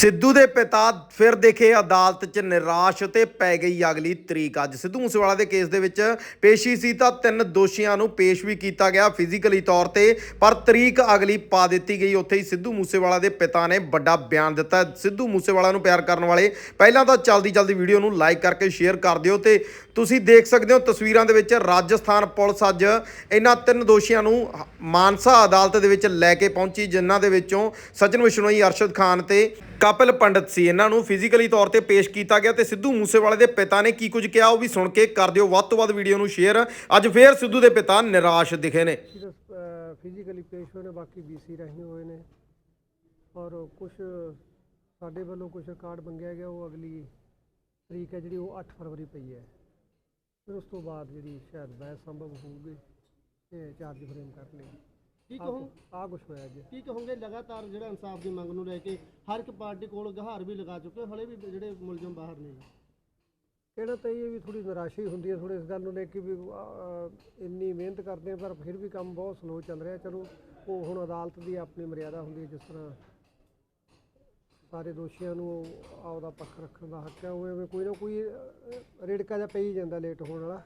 ਸਿੱਧੂ ਦੇ ਪਿਤਾ ਫਿਰ ਦੇਖੇ ਅਦਾਲਤ 'ਚ ਨਿਰਾਸ਼ ਤੇ ਪੈ ਗਈ ਅਗਲੀ ਤਰੀਕ ਅੱਜ। ਸਿੱਧੂ ਮੂਸੇਵਾਲਾ ਦੇ ਕੇਸ ਦੇ ਵਿੱਚ ਪੇਸ਼ੀ ਸੀ ਤਾਂ ਤਿੰਨ ਦੋਸ਼ੀਆਂ ਨੂੰ ਪੇਸ਼ ਵੀ ਕੀਤਾ ਗਿਆ ਫਿਜ਼ੀਕਲੀ ਤੌਰ ਤੇ, ਪਰ ਤਰੀਕ ਅਗਲੀ ਪਾ ਦਿੱਤੀ ਗਈ। ਉੱਥੇ ਹੀ ਸਿੱਧੂ ਮੂਸੇਵਾਲਾ ਦੇ ਪਿਤਾ ਨੇ ਵੱਡਾ ਬਿਆਨ ਦਿੱਤਾ। ਸਿੱਧੂ ਮੂਸੇਵਾਲਾ ਨੂੰ ਪਿਆਰ ਕਰਨ ਵਾਲੇ ਪਹਿਲਾਂ ਤਾਂ ਜਲਦੀ ਜਲਦੀ ਵੀਡੀਓ ਨੂੰ ਲਾਈਕ ਕਰਕੇ ਸ਼ੇਅਰ ਕਰ ਦਿਓ ਤੇ ਤੁਸੀਂ ਦੇਖ ਸਕਦੇ ਹੋ ਤਸਵੀਰਾਂ ਦੇ ਵਿੱਚ ਰਾਜਸਥਾਨ ਪੁਲਿਸ ਅੱਜ ਇਹਨਾਂ ਤਿੰਨ ਦੋਸ਼ੀਆਂ ਨੂੰ ਮਾਨਸਾ ਅਦਾਲਤ ਦੇ ਵਿੱਚ ਲੈ ਕੇ ਪਹੁੰਚੀ, ਜਿਨ੍ਹਾਂ ਦੇ ਵਿੱਚੋਂ ਸਚਨ ਬਿਸ਼ਨੋਈ ਅਰਸ਼ਦ ਖਾਨ ਤੇ ਕਪਿਲ ਪੰਡਤ ਸੀ। ਇਹਨਾਂ ਨੂੰ ਫਿਜ਼ੀਕਲੀ ਤੌਰ ਤੇ ਪੇਸ਼ ਕੀਤਾ ਗਿਆ ਤੇ ਸਿੱਧੂ ਮੂਸੇਵਾਲੇ ਦੇ ਪਿਤਾ ਨੇ ਕੀ ਕੁਝ ਕਿਹਾ ਉਹ ਵੀ ਸੁਣ ਕੇ ਕਰ ਦਿਓ। ਵੱਧ ਤੋਂ ਵੱਧ ਵੀਡੀਓ ਨੂੰ ਸ਼ੇਅਰ ਅੱਜ ਫੇਰ ਸਿੱਧੂ ਦੇ ਪਿਤਾ ਨਿਰਾਸ਼ ਦਿਖੇ ਨੇ। ਫਿਜ਼ੀਕਲੀ ਪੇਸ਼ ਹੋਏ ਨੇ, ਬਾਕੀ ਬੀਸੀ ਰਾਹੀਂ ਹੋਏ ਨੇ। ਔਰ ਕੁਝ ਸਾਡੇ ਵੱਲੋਂ ਕੁਝ ਕਾਰਡ ਮੰਗਿਆ ਗਿਆ, ਉਹ ਅਗਲੀ ਤਰੀਕ ਹੈ ਜਿਹੜੀ ਉਹ 8 ਫਰਵਰੀ ਪਈ ਹੈ। ਫਿਰ ਉਸ ਤੋਂ ਬਾਅਦ ਜਿਹੜੀ ਸ਼ਾਇਦ ਬਹਿਸ ਸੰਭਵ ਹੋਊਗੀ ਤੇ ਚਾਰਜ ਫਰੇਮ ਕਰ ਲਈ ਕੀ ਕਹੂੰ ਆ ਕੁਝ ਹੋਇਆ ਜੀ। ਕੀ ਕਹੋਗੇ? ਲਗਾਤਾਰ ਜਿਹੜਾ ਇਨਸਾਫ ਦੀ ਮੰਗ ਨੂੰ ਲੈ ਕੇ ਹਰ ਇੱਕ ਪਾਰਟੀ ਕੋਲ ਗਹਾਰ ਵੀ ਲਗਾ ਚੁੱਕੇ ਹਲੇ ਵੀ ਜਿਹੜੇ ਮੁਲਜ਼ਮ ਬਾਹਰ ਨੇ ਜੀ। ਕਹਿਣਾ ਤਾਂ ਇਹ ਵੀ ਥੋੜੀ ਨਿਰਾਸ਼ਾ ਹੀ ਹੁੰਦੀ ਹੈ ਥੋੜੇ ਇਸ ਗੱਲ ਨੂੰ ਲੈ ਕੇ ਵੀ ਅਹ, ਇੰਨੀ ਮਿਹਨਤ ਕਰਦੇ ਆ ਪਰ ਫਿਰ ਵੀ ਕੰਮ ਬਹੁਤ ਸਲੋ ਚੱਲ ਰਿਹਾ। ਚਲੋ ਉਹ ਹੁਣ ਅਦਾਲਤ ਦੀ ਆਪਣੀ ਮਰਿਆਦਾ ਹੁੰਦੀ ਹੈ ਜਿਸ ਤਰ੍ਹਾਂ ਸਾਰੇ ਦੋਸ਼ੀਆਂ ਨੂੰ ਆਪਦਾ ਪੱਖ ਰੱਖਣ ਦਾ ਹੱਕ ਹੈ ਉਵੇਂ ਉਵੇਂ ਕੋਈ ਨਾ ਕੋਈ ਅਹ, ਰੇੜਕਾ ਜਿਹਾ ਪਈ ਜਾਂਦਾ ਲੇਟ ਹੋਣ ਵਾਲਾ।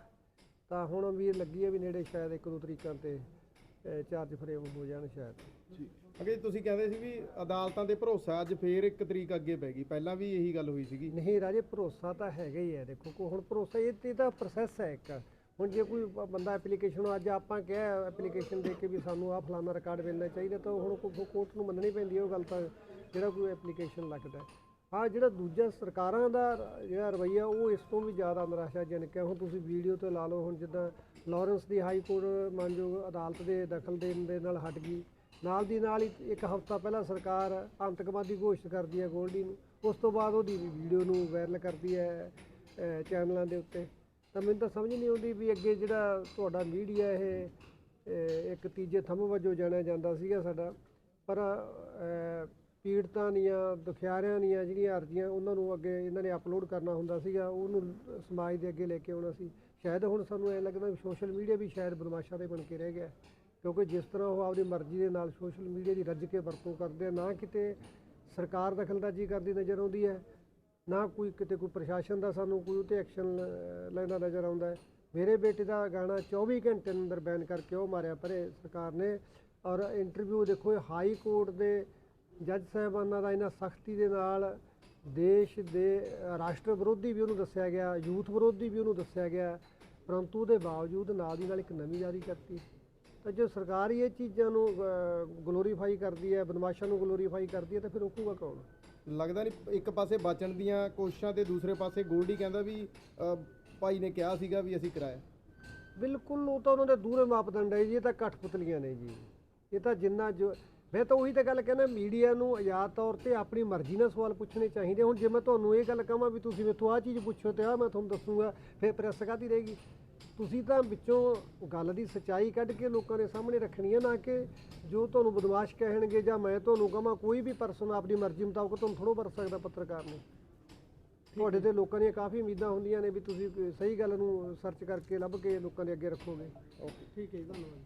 ਤਾਂ ਹੁਣ ਵੀ ਲੱਗੀ ਹੈ ਵੀ ਨੇੜੇ ਸ਼ਾਇਦ ਇੱਕ ਦੋ ਤਰੀਕਾਂ ਤੇ ਚਾਰਜ ਫਰੇਮ ਹੋ ਜਾਣ ਸ਼ਾਇਦ। ਅਗੇ ਤੁਸੀਂ ਕਹਿੰਦੇ ਸੀ ਵੀ ਅਦਾਲਤਾਂ ਤੇ ਭਰੋਸਾ ਅੱਜ ਫੇਰ ਇੱਕ ਤਰੀਕ ਅੱਗੇ ਪੈ ਗਈ। ਪਹਿਲਾਂ ਵੀ ਇਹੀ ਗੱਲ ਹੋਈ ਸੀਗੀ। ਨਹੀਂ ਰਾਜੇ ਭਰੋਸਾ ਤਾਂ ਹੈਗਾ ਹੀ ਹੈ। ਦੇਖੋ ਕੋ ਹੁਣ ਭਰੋਸਾ ਇਹ ਤੇ ਤਾਂ ਪ੍ਰੋਸੈਸ ਹੈ ਇੱਕ। ਹੁਣ ਜੇ ਕੋਈ ਬੰਦਾ ਐਪਲੀਕੇਸ਼ਨ ਅੱਜ ਆਪਾਂ ਕਿਹਾ ਐਪਲੀਕੇਸ਼ਨ ਦੇ ਕੇ ਵੀ ਸਾਨੂੰ ਆਹ ਫਲਾਣਾ ਰਿਕਾਰਡ ਮਿਲਣਾ ਚਾਹੀਦਾ ਤਾਂ ਹੁਣ ਕੋਰਟ ਨੂੰ ਮੰਨਣੀ ਪੈਂਦੀ ਹੈ ਉਹ ਗੱਲ ਤਾਂ ਜਿਹੜਾ ਕੋਈ ਐਪਲੀਕੇਸ਼ਨ ਲੱਗਦਾ ਹਾਂ ਜਿਹੜਾ ਦੂਜਾ ਸਰਕਾਰਾਂ ਦਾ ਜਿਹੜਾ ਰਵੱਈਆ, ਉਹ ਇਸ ਤੋਂ ਵੀ ਜ਼ਿਆਦਾ ਨਿਰਾਸ਼ਾਜਨਕ ਹੈ। ਹੁਣ ਤੁਸੀਂ ਵੀਡੀਓ ਤੇ ਲਾ ਲਓ, ਹੁਣ ਜਿੱਦਾਂ ਲਾਰੈਂਸ ਦੀ ਹਾਈ ਕੋਰਟ ਮੰਨਯੋਗ ਅਦਾਲਤ ਦੇ ਦਖਲ ਦੇਣ ਦੇ ਨਾਲ ਹਟ ਗਈ। ਨਾਲ ਦੀ ਨਾਲ ਹੀ ਇੱਕ ਹਫ਼ਤਾ ਪਹਿਲਾਂ ਸਰਕਾਰ ਆਤੰਕਵਾਦੀ ਘੋਸ਼ਿਤ ਕਰਦੀ ਹੈ ਗੋਲਡੀ ਨੂੰ। ਉਸ ਤੋਂ ਬਾਅਦ ਉਹਦੀ ਵੀਡੀਓ ਨੂੰ ਵਾਇਰਲ ਕਰਦੀ ਹੈ ਚੈਨਲਾਂ ਦੇ ਉੱਤੇ। ਤਾਂ ਮੈਨੂੰ ਤਾਂ ਸਮਝ ਨਹੀਂ ਆਉਂਦੀ ਵੀ ਅੱਗੇ ਜਿਹੜਾ ਤੁਹਾਡਾ ਮੀਡੀਆ ਇਹ ਇੱਕ ਤੀਜੇ ਥੰਮ ਵਜੋਂ ਜਾਣਿਆ ਜਾਂਦਾ ਸੀਗਾ ਸਾਡਾ। ਪਰ ਪੀੜਤਾਂ ਦੀਆਂ, ਦੁਖਿਆਰਿਆਂ ਦੀਆਂ ਜਿਹੜੀਆਂ ਅਰਜ਼ੀਆਂ ਉਹਨਾਂ ਨੂੰ ਅੱਗੇ ਇਹਨਾਂ ਨੇ ਅਪਲੋਡ ਕਰਨਾ ਹੁੰਦਾ ਸੀਗਾ, ਉਹਨੂੰ ਸਮਾਜ ਦੇ ਅੱਗੇ ਲੈ ਕੇ ਆਉਣਾ ਸੀ। ਸ਼ਾਇਦ ਹੁਣ ਸਾਨੂੰ ਐ ਲੱਗਦਾ ਵੀ ਸੋਸ਼ਲ ਮੀਡੀਆ ਵੀ ਸ਼ਾਇਦ ਬਦਮਾਸ਼ਾਂ ਦੇ ਬਣ ਕੇ ਰਹਿ ਗਿਆ। ਕਿਉਂਕਿ ਜਿਸ ਤਰ੍ਹਾਂ ਉਹ ਆਪਦੀ ਮਰਜ਼ੀ ਦੇ ਨਾਲ ਸੋਸ਼ਲ ਮੀਡੀਆ ਦੀ ਰੱਜ ਕੇ ਵਰਤੋਂ ਕਰਦੇ ਆ, ਨਾ ਕਿਤੇ ਸਰਕਾਰ ਦਖਲਅੰਦਾਜ਼ੀ ਕਰਦੀ ਨਜ਼ਰ ਆਉਂਦੀ ਹੈ, ਨਾ ਕੋਈ ਕਿਤੇ ਕੋਈ ਪ੍ਰਸ਼ਾਸਨ ਦਾ ਸਾਨੂੰ ਕੋਈ ਉਤੇ ਐਕਸ਼ਨ ਲੈਂਦਾ ਨਜ਼ਰ ਆਉਂਦਾ ਹੈ। ਮੇਰੇ ਬੇਟੇ ਦਾ ਗਾਣਾ 24 ਘੰਟੇ ਅੰਦਰ ਬੈਨ ਕਰਕੇ ਉਹ ਮਾਰਿਆ ਪਰੇ ਸਰਕਾਰ ਨੇ। ਔਰ ਇੰਟਰਵਿਊ ਦੇਖੋ ਇਹ ਹਾਈ ਕੋਰਟ ਦੇ ਜੱਜ ਸਾਹਿਬਾਨਾਂ ਦਾ ਇਹਨਾਂ ਸਖਤੀ ਦੇ ਨਾਲ ਦੇਸ਼ ਦੇ ਰਾਸ਼ਟਰ ਵਿਰੋਧੀ ਵੀ ਉਹਨੂੰ ਦੱਸਿਆ ਗਿਆ ਯੂਥ ਵਿਰੋਧੀ ਵੀ ਉਹਨੂੰ ਦੱਸਿਆ ਗਿਆ ਪਰੰਤੂ ਉਹਦੇ ਬਾਵਜੂਦ ਨਾਲ ਦੀ ਨਾਲ ਇੱਕ ਨਵੀਂ ਜਾਰੀ ਕਰਤੀ। ਤਾਂ ਜੇ ਸਰਕਾਰ ਹੀ ਇਹ ਚੀਜ਼ਾਂ ਨੂੰ ਗਲੋਰੀਫਾਈ ਕਰਦੀ ਹੈ ਬਦਮਾਸ਼ਾਂ ਨੂੰ ਗਲੋਰੀਫਾਈ ਕਰਦੀ ਹੈ ਤਾਂ ਫਿਰ ਰੋਕੂਗਾ ਕੌਣ? ਲੱਗਦਾ ਨਹੀਂ ਇੱਕ ਪਾਸੇ ਬਚਣ ਦੀਆਂ ਕੋਸ਼ਿਸ਼ਾਂ ਤੇ ਦੂਸਰੇ ਪਾਸੇ ਗੋਲਡੀ ਕਹਿੰਦਾ ਵੀ ਭਾਈ ਨੇ ਕਿਹਾ ਸੀਗਾ ਵੀ ਅਸੀਂ ਕਰਾਇਆ। ਬਿਲਕੁਲ ਉਹ ਤਾਂ ਉਹਨਾਂ ਦੇ ਦੂਰੇ ਮਾਪਦੰਡ ਹੈ ਜੀ ਇਹ ਤਾਂ ਕਠਪੁਤਲੀਆਂ ਨੇ ਜੀ। ਇਹ ਤਾਂ ਜਿੰਨਾ ਜੋ ਮੈਂ ਤਾਂ ਉਹੀ ਤਾਂ ਗੱਲ ਕਹਿੰਦਾ ਮੀਡੀਆ ਨੂੰ ਆਜ਼ਾਦ ਤੌਰ ਤੇ ਆਪਣੀ ਮਰਜ਼ੀ ਨਾਲ ਸਵਾਲ ਪੁੱਛਣੇ ਚਾਹੀਦੇ ਹੁਣ ਜੇ ਮੈਂ ਤੁਹਾਨੂੰ ਇਹ ਗੱਲ ਕਹਾਂ ਵੀ ਤੁਸੀਂ ਮੇਥੋਂ ਆਹ ਚੀਜ਼ ਪੁੱਛੋ ਤੇ ਆ ਮੈਂ ਤੁਹਾਨੂੰ ਦੱਸੂਗਾ ਫਿਰ ਪ੍ਰੈਸ ਕਾਹਦੀ ਰਹੇਗੀ? ਤੁਸੀਂ ਤਾਂ ਵਿੱਚੋਂ ਗੱਲ ਦੀ ਸੱਚਾਈ ਕੱਢ ਕੇ ਲੋਕਾਂ ਦੇ ਸਾਹਮਣੇ ਰੱਖਣੀ ਹੈ ਨਾ ਕਿ ਜੋ ਤੁਹਾਨੂੰ ਬਦਮਾਸ਼ ਕਹਿਣਗੇ ਜਾਂ ਮੈਂ ਤੁਹਾਨੂੰ ਕਹਾਂ ਕੋਈ ਵੀ ਪਰਸਨ ਆਪਣੀ ਮਰਜ਼ੀ ਮੁਤਾਬਕ ਤੁਹਾਨੂੰ ਥੋੜੋ ਵਰਤ ਸਕਦਾ ਪੱਤਰਕਾਰ ਨੂੰ। ਤੁਹਾਡੇ ਤੇ ਲੋਕਾਂ ਦੀਆਂ ਕਾਫੀ ਉਮੀਦਾਂ ਹੁੰਦੀਆਂ ਨੇ ਵੀ ਤੁਸੀਂ ਸਹੀ ਗੱਲ ਨੂੰ ਸਰਚ ਕਰਕੇ ਲੱਭ ਕੇ ਲੋਕਾਂ ਦੇ ਅੱਗੇ ਰੱਖੋਗੇ। ਠੀਕ ਹੈ ਜੀ ਧੰਨਵਾਦ।